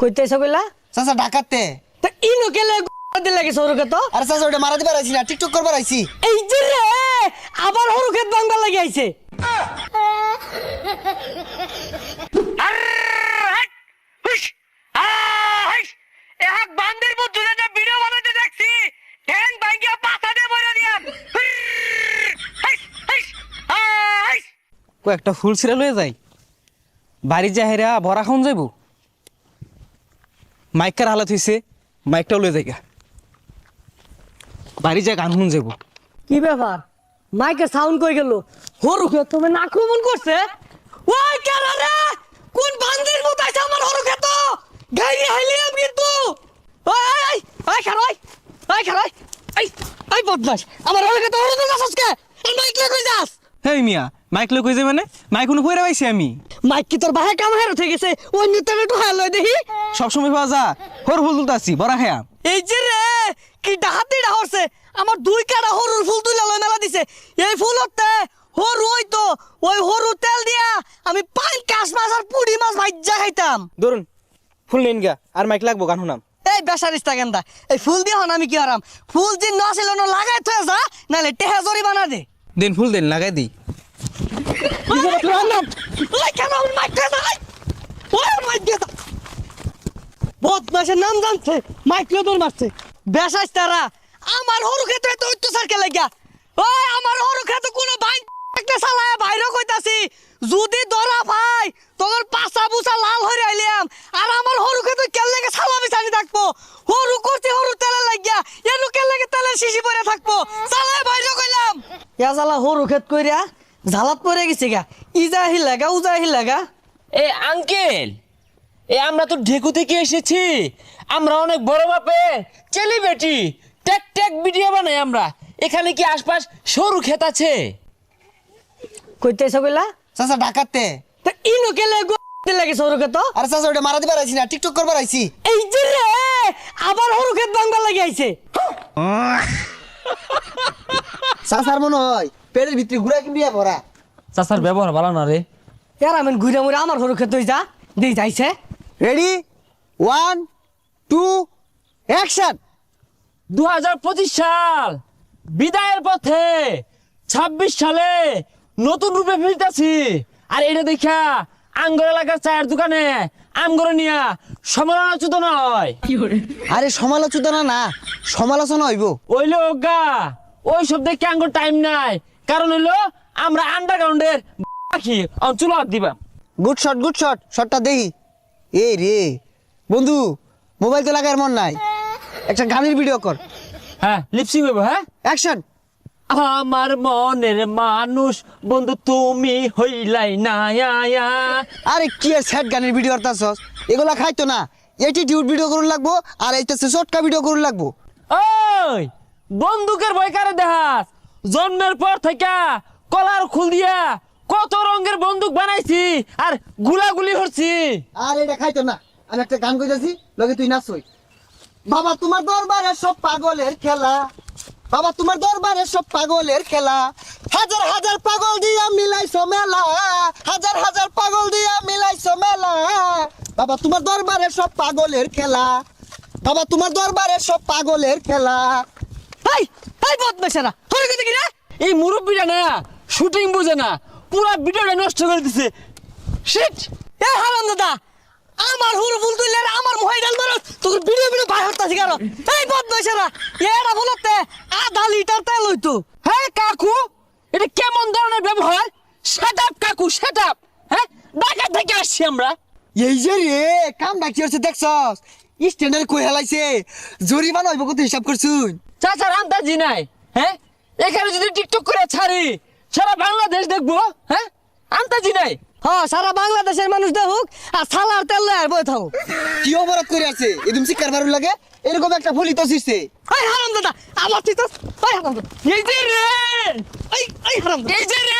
কইতে কইলা চাচা ডাকাতে। তা ইনো কেলে দিল লাগে সৌরকে তো? আরে চাচা ওটা মারা দিবার আইছি না টিকটক করবার আইছি। এই যে রে! আবার হরু খেত বাংলা লাগে আইছে এক বান্দের মধ্যে একটা ফুল ছিঁড়ে লয়ে যাই। বাড়ি যা হেরা ভরা খাওন যাইব? মাইকার হালাত হইছে মাইকটাও লয়ে যাইগা বাড়ি যা গান শুন যাব কি ব্যাপার মাইকে সাউন্ড কই গেল হরু খেত তুমি আক্রমণ করছে ওই কেন রে কোন বান্দির মতো আছে আমার হরু খেত গাড়ি হাইলিয়াম কিন্তু ওই ওই ওই খারোই ওই খারোই এই এই বদমাস আমার হরু খেত হরু খেত আজকে এই মাইক লে কই যাস হেই মিয়া মাইক মানে মাইক কোনো কইরা পাইছি আমি। মাইক কি তোর বাহে কাম হের উঠে গেছে? ওই নিতে একটু হাল দেখি। সবসময় পাওয়া যা হর ফুল তুলতে আসছি বড়া খায়া এই যে রে কি ডাহাতি ডাহরছে আমার দুই কাটা হরুর ফুল তুলে লয় মেলা দিছে। এই ফুল হতে হরু ওই তো ওই হরু তেল দিয়া আমি পান কাশ মাছ আর পুড়ি মাছ ভাজ্জা খাইতাম। ধরুন ফুল নিন গা আর মাইক লাগবো গান শুনাম। এই বেসারিস্তা গেন্দা এই ফুল দিয়ে হন আমি কি হারাম ফুল যে নছিল ন লাগাই থয়ে যা নালে টেহা জরি বানা দে। দিন ফুল দিন লাগাই দিই। নাম জানছে আমার হরু তো কে লাগিয়া। কোনো ভাই যদি ধরা ভাই তোর পাছা বুসা লাল হয়ে আইলাম আর আমার হরু খেতে কেন লাগে সালা বিছানি থাকব হরু করতে হরু তেলে লাগিয়া এনু কেন লাগে তেলের শিশি পরে থাকব সালায় বাইরে কইলাম ইয়া সালা হরু খেত কইরা ঝালাত পরে গেছে গা। ইজা হিলাগা উজা হিলাগা এ আঙ্কেল এ আমরা তো ঢেকু থেকে এসেছি। আমরা অনেক বড় বাপে চেলি বেটি টেক টেক ভিডিও বানাই আমরা। এখানে কি আশপাশ সরু ক্ষেত আছে? কইতে এসে কইলা? চাচা ডাকাতে। তা ইনো কেলে দিল লাগে সৌরকে তো আরে চাচা ওটা মারা দিবার আইছি না টিকটক করবার আইছি। এই যে রে আবার হরু খেত বাংলা লাগে আইছে। চাচার মনে হয় পেটের ভিতরে ঘুরা কিনবি ভরা। চাচার ব্যবহার ভালো না রে। এর আমি ঘুরে মুড়ে আমার হরু খেত যা দিয়ে যাইছে। রেডি ওয়ান টু অ্যাকশন দু হাজার পঁচিশ সাল বিদায়ের পথে ছাব্বিশ সালে নতুন রূপে ফিরতেছি। আর এটা দেখা আঙ্গর এলাকার চায়ের দোকানে আমগরে নিয়া সমালোচিত নয়। আরে সমালোচনা না সমালোচনা হইব। ওইলে গা ওই সব দেখে আঙ্গুর টাইম নাই। কারণ হইল আমরা আন্ডারগ্রাউন্ডের পাখি অঞ্চল হাত দিবা গুড শট গুড শট শটটা দেখি। এ রে। বন্ধু মোবাইল তো লাগার মন নাই। একটা গানের ভিডিও কর। হ্যাঁ লিপসিং হইব হ্যাঁ? অ্যাকশন আমার মনের মানুষ বন্ধু তুমি হইলাই না আয়া আরে কি আর স্যাড গানের ভিডিও করতাছস? এগুলা খাইতো না। এটিটিউড ভিডিও করুন লাগবো আর এইটা শর্টকা ভিডিও করুন লাগবো। ওই! বন্দুকের ভয় কারে জন্মের পর থেকে কলার খুল দিয়া কত রঙের বন্দুক বানাইছি আর গুলাগুলি করছি আর এটা খাইতো না। আমি একটা গান কইতাছি, লগে তুই নাচই বাবা, তোমার দরবারে সব পাগলের খেলা। বাবা, তোমার দরবারে সব পাগলের খেলা। হাজার হাজার পাগল দিয়া মিলাইছো মেলা। হাজার হাজার পাগল দিয়া মিলাইছো মেলা। বাবা, তোমার দরবারে সব পাগলের খেলা। বাবা, তোমার দরবারে সব পাগলের খেলা। হাই হাই বদমাশেরা হরু খেতে কি রে এই মুরব্বীটা না, শুটিং বুঝে না, পুরা ভিডিওটা নষ্ট করে দিছে। শিট এ হারাম দাদা, আমার হরু ফুল তুললে আমার মোবাইল মারো তোর ভিডিও ভিডিও বাই হতাছি কারও। এই বদমাশেরা এরা বলতে আধা লিটার তেল হইতো। হ্যাঁ কাকু? এটা কেমন ধরনের ব্যবহার? সেট আপ কাকু সেট আপ হ্যাঁ ঢাকা থেকে আসছি আমরা। এই যে রে কাম ডাকি হচ্ছে দেখছস? স্ট্যান্ডার্ড কই হেলাইছে? জরিমানা হইব কত হিসাব করছুন চাচার আন্দাজি নাই হ্যাঁ? এখানে যদি টিকটক করে ছাড়ি সারা বাংলাদেশ দেখব হ্যাঁ? আন্দাজি নাই। হ্যাঁ সারা বাংলাদেশের মানুষ দেখুক আর সালার তেল লয় আর বই থাকো কি অপরাধ করে আছে? এদম শিকার বারু লাগে? এরকম একটা ফলিত শিখছে এই হারাম দাদা আমার ঠিক এই হারাম দাদা। এই যে রে! এই এই হারাম এই যে রে!